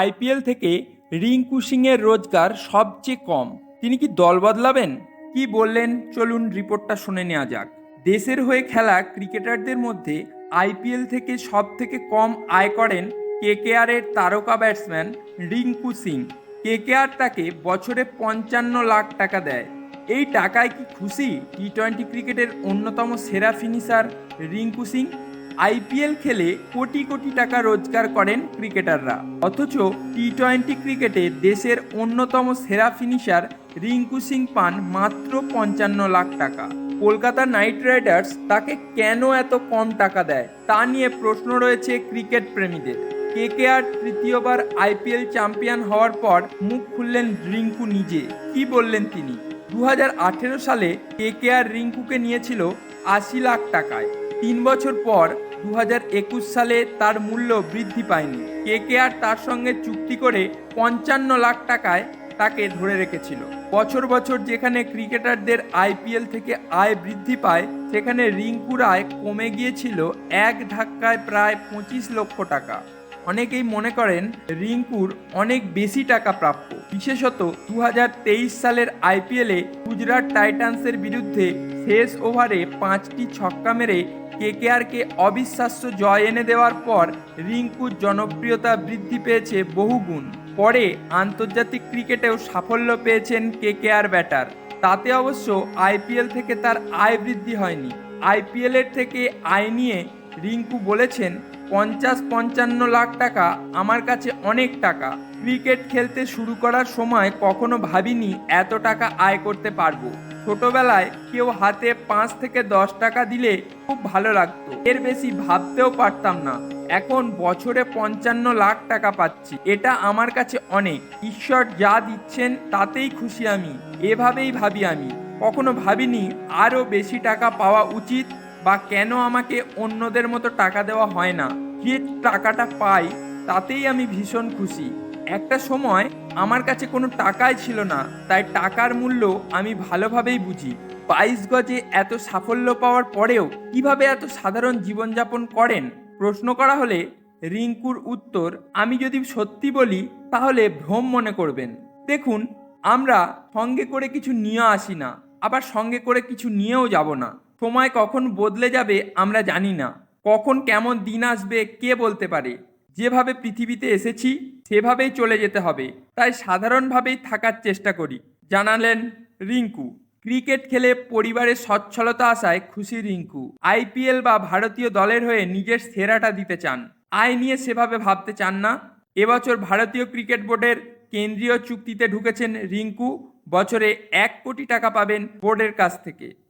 IPL থেকে রিঙ্কু সিংয়ের রোজগার সবচেয়ে কম। তিনি কি দল বদলাবেন? কি বললেন? চলুন রিপোর্টটা শুনে নেওয়া যাক। দেশের হয়ে খেলা ক্রিকেটারদের মধ্যে আইপিএল থেকে সব থেকে কম আয় করেন কেকেআরের তারকা ব্যাটসম্যান রিঙ্কু সিং। কেকেআর তাকে বছরে পঞ্চান্ন লাখ টাকা দেয়। এই টাকায় কি খুশি? টি টোয়েন্টি ক্রিকেটের অন্যতম সেরা ফিনিশার রিঙ্কু সিং? আইপিএল খেলে কোটি কোটি টাকা রোজগার করেন ক্রিকেটাররা। অথচ টি টোয়েন্টি ক্রিকেটে দেশের অন্যতম সেরা ফিনিশার রিঙ্কু সিং পান মাত্র পঞ্চান্ন লাখ টাকা। কলকাতা নাইট রাইডার্স তাকে কেন এত কম টাকা দেয়, তা নিয়ে প্রশ্ন রয়েছে ক্রিকেট প্রেমীদের। কেকেআর তৃতীয়বার আইপিএল চ্যাম্পিয়ন হওয়ার পর মুখ খুললেন রিঙ্কু নিজে। কি বললেন তিনি? দু হাজার আঠেরো সালে কেকেআর রিঙ্কুকে নিয়েছিল আশি লাখ টাকায়। তিন বছর পর দু হাজার একুশ সালে তার মূল্য বৃদ্ধি পায়নি। কে কে আর তার সঙ্গে চুক্তি করে পঞ্চান্ন লাখ টাকায় তাকে ধরে রেখেছিল। বছর বছর যেখানে ক্রিকেটারদের আইপিএল থেকে আয় বৃদ্ধি পায়, সেখানে রিঙ্কুর আয় কমে গিয়েছিল এক ধাক্কায় প্রায় পঁচিশ লক্ষ টাকা। অনেকেই মনে করেন রিঙ্কুর অনেক বেশি টাকা প্রাপ্য। বিশেষত দু হাজার তেইশ সালের আইপিএলে গুজরাট টাইটান্সের বিরুদ্ধে শেষ ওভারে পাঁচটি ছক্কা মেরে কেকেআরকে অবিশ্বাস্য জয় এনে দেওয়ার পর রিঙ্কুর জনপ্রিয়তা বৃদ্ধি পেয়েছে বহুগুণ। পরে আন্তর্জাতিক ক্রিকেটেও সাফল্য পেয়েছেন কেকেআর ব্যাটার। তাতে অবশ্য আইপিএল থেকে তার আয় বৃদ্ধি হয়নি। আইপিএলের থেকে আয় নিয়ে রিঙ্কু বলেছেন পঞ্চাশ পঞ্চান্ন লাখ টাকা আমার কাছে অনেক টাকা। ক্রিকেট খেলতে শুরু করার সময় কখনো ভাবিনি এত টাকা আয় করতে পারব। ছোটবেলায় কেউ হাতে পাঁচ থেকে দশ টাকা দিলে খুব ভালো লাগতো। এর বেশি ভাবতেও পারতাম না। এখন বছরে পঞ্চান্ন লাখ টাকা পাচ্ছি। এটা আমার কাছে অনেক। ঈশ্বর যা দিচ্ছেন তাতেই খুশি আমি। এভাবেই ভাবি আমি। কখনো ভাবিনি আরও বেশি টাকা পাওয়া উচিত। বা কেন আমাকে অন্যদের মতো টাকা দেওয়া হয় না? যে টাকাটা পাই? তাতেই আমি ভীষণ খুশি। একটা সময় আমার কাছে কোনো টাকাই ছিল না, তাই টাকার মূল্য আমি ভালোভাবেই বুঝি। বাইশ গজে এত সাফল্য পাওয়ার পরেও কীভাবে এত সাধারণ জীবনযাপন করেন? প্রশ্ন করা হলে রিঙ্কুর উত্তর, আমি যদি সত্যি বলি, তাহলে ভ্রম মনে করবেন। দেখুন, আমরা সঙ্গে করে কিছু নিয়ে আসি না, আবার সঙ্গে করে কিছু নিয়েও যাব না। সময় কখন বদলে যাবে আমরা জানি না। কখন কেমন দিন আসবে কে বলতে পারে। যেভাবে পৃথিবীতে এসেছি, সেভাবেই চলে যেতে হবে। তাই সাধারণভাবেই থাকার চেষ্টা করি। জানালেন রিঙ্কু। ক্রিকেট খেলে পরিবারের সচ্ছলতা আসায় খুশি রিঙ্কু। আইপিএল বা ভারতীয় দলের হয়ে নিজের সেরাটা দিতে চান। আয় নিয়ে সেভাবে ভাবতে চান না। এবছর ভারতীয় ক্রিকেট বোর্ডের কেন্দ্রীয় চুক্তিতে ঢুকেছেন রিঙ্কু। বছরে এক কোটি টাকা পাবেন বোর্ডের কাছ থেকে।